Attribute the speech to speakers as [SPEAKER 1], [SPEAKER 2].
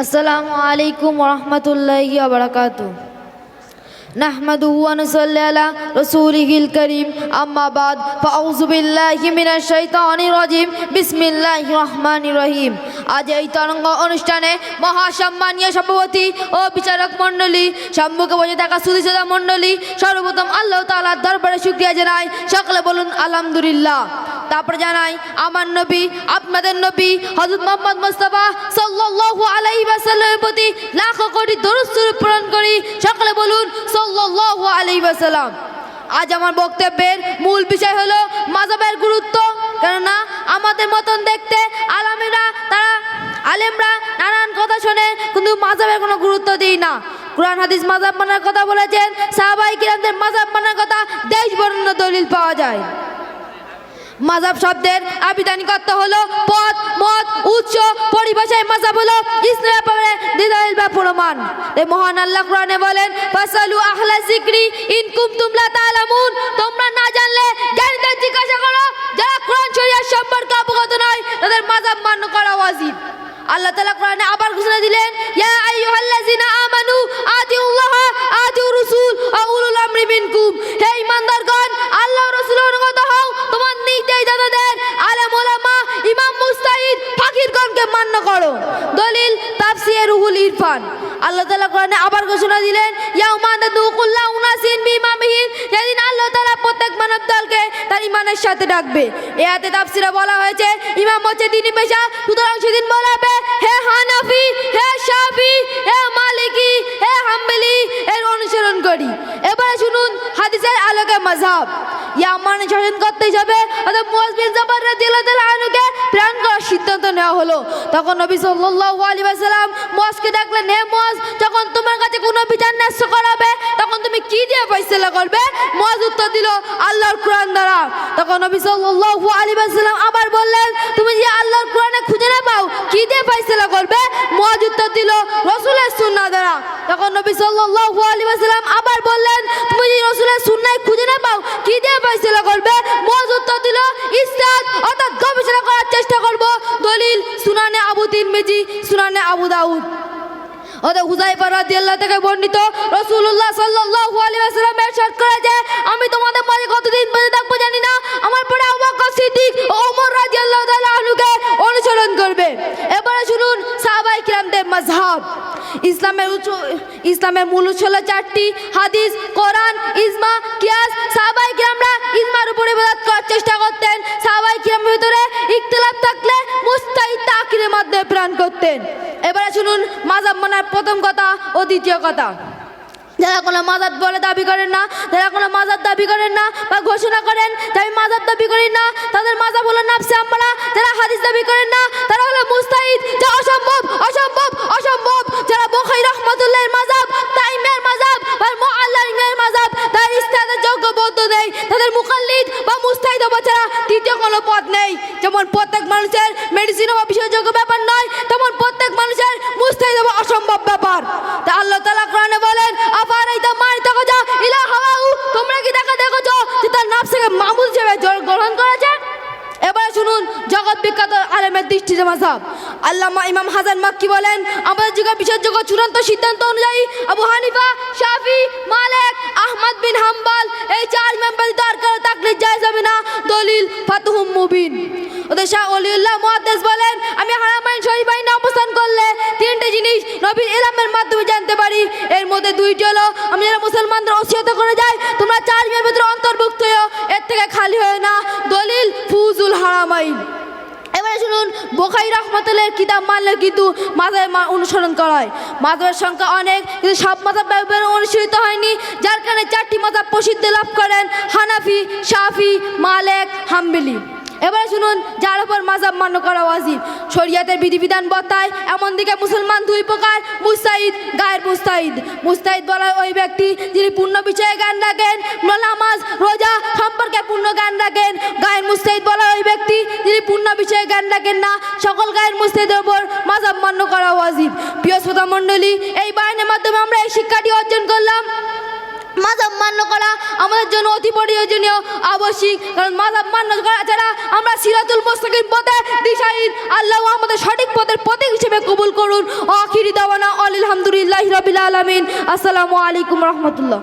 [SPEAKER 1] আসসালামু আলাইকুম রহমতুল্লাহি বারাকাতু نحمده ونصلي على رسوله الكريم أما بعد فأعوذ بالله من الشيطان الرجيم بسم الله الرحمن الرحيم আজ এই তরঙ্গ অনুষ্ঠানে মহাসম্মানীয় সভাপতি ও বিচারক মণ্ডলী সম্মুখে বসে থাকা সুদীসদা মণ্ডলী সর্বপ্রথম আল্লাহ তাআলার দরবারে শুকরিয়া জানাই সকলে বলুন আলহামদুলিল্লাহ তারপর জানাই আমার নবী আপনাদের নবী হযরত মোহাম্মদ মুস্তাফা সাল্লাল্লাহু আলাইহি ওয়াসাল্লামের প্রতি লাখো কোটি দরুদ শরীফ প্রেরণ করি। সকলে বলুন, সাল্লাল্লাহু আলাইহি ওয়াসাল্লাম আজ আমার বক্তব্যের মূল বিষয় হলো মাযহাবের গুরুত্ব। কেননা আমাদের মতন দেখতে আলামেরা তারা আলেমরা নানান কথা শোনে, কিন্তু মাযহাবের কোনো গুরুত্ব দিই না। কোরআন, হাদিস, মাযহাব মানার কথা বলেছেন। সাহাবাই কিরামদের মাযহাব মানার কথা দেশ বর্ণনা দলিল পাওয়া যায়। মাজাব শব্দের আবিধানিকত্ব হলো পথ, মত, উৎস, পরিভাষায় মাজাব হলো ইসলামের ব্যাপারে দিদাইল বা প্রমাণ। এই মহান আল্লাহ কোরআনে বলেন, ফাসালু আহলা যিকরি ইন কুনতুম লা তাআলামুন। তোমরা না জানলে জ্ঞানীদের জিজ্ঞাসা করো, যারা কোরআন শরীয়ত সম্পর্কে অবগত নয়, তাদের মাজাব মান্য করা ওয়াজিব। আল্লাহ তাআলা কোরআনে আবার ঘোষণা দিলেন, ইয়া আইয়ুহাল্লাযিনা আমানু আতিউল্লাহ আতিউ রাসূল ওয়া উলুল আমরি মিনকুম। হে ঈমানদারগণ, আল্লাহ ও রাসূলের অনুগত হও মুস্তাহিদ ফাকিরগণকে মান্য করো। দলিল, তাফসির রুহুল ইরফান। আল্লাহ তাআলা কোরআনে আবার ঘোষণা দিলেন, ইয়াউমা নাদুকুল্লাহ উনাসিন বিমামিহিন যেদিন আল্লাহ তাআলা প্রত্যেক মানব দলকে তার ইমানের সাথে ডাকবে। এ আয়াতে তাফসিরে বলা হয়েছে, ইমাম হচ্ছে দিনী পেশা, সুতরাং সেদিন বলাবে, হে হানাফি, হে শাফি, হে মালিকি, হে হাম্বলি, এর অনুসরণ করি। মাযহাব ইয়ামান শাসন করতে যাবে। অর্থাৎ মুয়াজ বিন জাবার রাদিয়াল্লাহু আনহুকে প্রেরণ করার সিদ্ধান্ত নেওয়া হলো। তখন নবী সাল্লাল্লাহু আলাইহি ওয়াসাল্লাম মুয়াজকে ডাকলেন, হে মুয়াজ, যখন তোমার কাছে কোনো বিচার ন্যাস্য করাবে, তখন তুমি কি দিয়ে ফয়সালা করবে? মুয়াজ উত্তর দিল, আল্লাহর কোরআন দ্বারা। তখন নবী সাল্লাল্লাহু আলাইহি ওয়াসাল্লাম আবার বললেন, তুমি যে আল্লাহর কোরআনে খুঁজে না পাও, কি দিয়ে ফয়সালা করবে? মুয়াজ উত্তর দিল, রাসূলের সুন্নাহ দ্বারা। তখন নবী সাল্লাল্লাহু আলাইহি তিরমিজি, সুনানে আবু দাউদ। ওদের হুজাইফা রাদিয়াল্লাহ থেকে বর্ণিত, রাসূলুল্লাহ সাল্লাল্লাহু আলাইহি ওয়াসাল্লাম ইরশাদ করে যে, আমি তোমাদের মাঝে কতদিন বেঁচে থাকব জানি না। আমার পরে আবু বকর সিদ্দিক ও ওমর রাদিয়াল্লাহু তাআলা অনুসরণ করবে। এবারে শুনুন সাহাবায়ে কিরামদের মাযহাব। ইসলামের উচ্চ ইসলামের মূল হলো চারটি, হাদিস, কোরআন ইসমা কিয়াস। সাহাবায়ে কিরামরা ইজমার উপরে ইবাদত করার চেষ্টা করতেন। কিরামের ভিতরে ইখতিলাফ থাকলে মুস্তাহিদ তাকিরের মাধ্যমে প্রাণ করতেন। এবারে শুনুন মাজাব মানার প্রথম কথা ও দ্বিতীয় কথা। যারা কোনো মাজাব বলে দাবি করেন না, যারা কোনো মাজাব দাবি করেন না বা ঘোষণা করেন যে আমি মাজাব দাবি করি না, তাদের মাজাব হলো নাফসে আম্মারা। যারা হাদিস দাবি করেন না, তারা বিষয়যোগ্য ব্যাপার নয়, তেমন প্রত্যেক মানুষের মুস্তাহিদ হওয়া অসম্ভব ব্যাপার। তা আল্লাহ তাআলা কোরআনে বলেন, আফারাইতা মারিতা গজা ইলা হাওয়াউ তোমরা কি দেখা দেখেছ যে তার নাফসকে মামুল হিসেবে গ্রহণ করেছে? এবারে শুনুন, জগৎ বিখ্যাত আলেমের দৃষ্টিতে মাসাব আল্লামা ইমাম হাসান মাক্কি বলেন, আমাদের যুগে বিশ্বাসযোগ্য চূড়ান্ত সিদ্ধান্ত অনুযায়ী আবু হানিফা দুইটি হলো আমি যারা মুসলমানদের অসিয়ত করে যাই, তোমরা চার মেয়ের ভিতরে অন্তর্ভুক্ত হও এর থেকে খালি হয় না। দলিল, ফুজুল হারামাইন। এবারে শুনুন বোখাই রহমতুল্লাহ কিতাব মানলে কিন্তু মাজার অনুসরণ করা হয়। মাজারের সংখ্যা অনেক, কিন্তু সব মাজাব অনুসৃত হয়নি, যার কারণে চারটি মাজাব প্রসিদ্ধি লাভ করেন হানাফি, শাফি, মালেক, হাম্বিলি। এবারে শুনুন, যার উপর মাজাব মান্য করা ওয়াজিব। শরিয়াতের বিধিবিধান বতায় এমন দিকে মুসলমান দুই প্রকার, মুস্তাহিদ, গায়ের মুস্তাহিদ। মুস্তাহিদ বলা হয় ওই ব্যক্তি যিনি পূর্ণ বিষয়ে জ্ঞান রাখেন নামাজ রোজা সম্পর্কে পূর্ণ জ্ঞান রাখেন। গায়ের মুস্তাহিদ বলা হয় ওই ব্যক্তি যিনি পূর্ণ বিষয়ে জ্ঞান রাখেন না, সকল গায়ের মুস্তাহিদের উপর মাজাব মান্য করা ওয়াজিব। প্রিয় শ্রোতা মণ্ডলী এই বাহিনীর মাধ্যমে আমরা এই শিক্ষাটি অর্জন করলাম। মাজাব মান্য করা আমাদের জন্য অতি প্রয়োজনীয়, আবশ্যিক। কারণ মাজাব মান্য করা ছাড়া আমরা সিরাতুল মুস্তাকিম পথে দিশাহীন। আল্লাহ আমাদের সঠিক পথের প্রতীক হিসেবে কবুল করুন। আখিরি দাওয়ানা আলহামদুলিল্লাহ রবিল আলমিন। আসসালামু আলাইকুম রহমতুল্লাহ।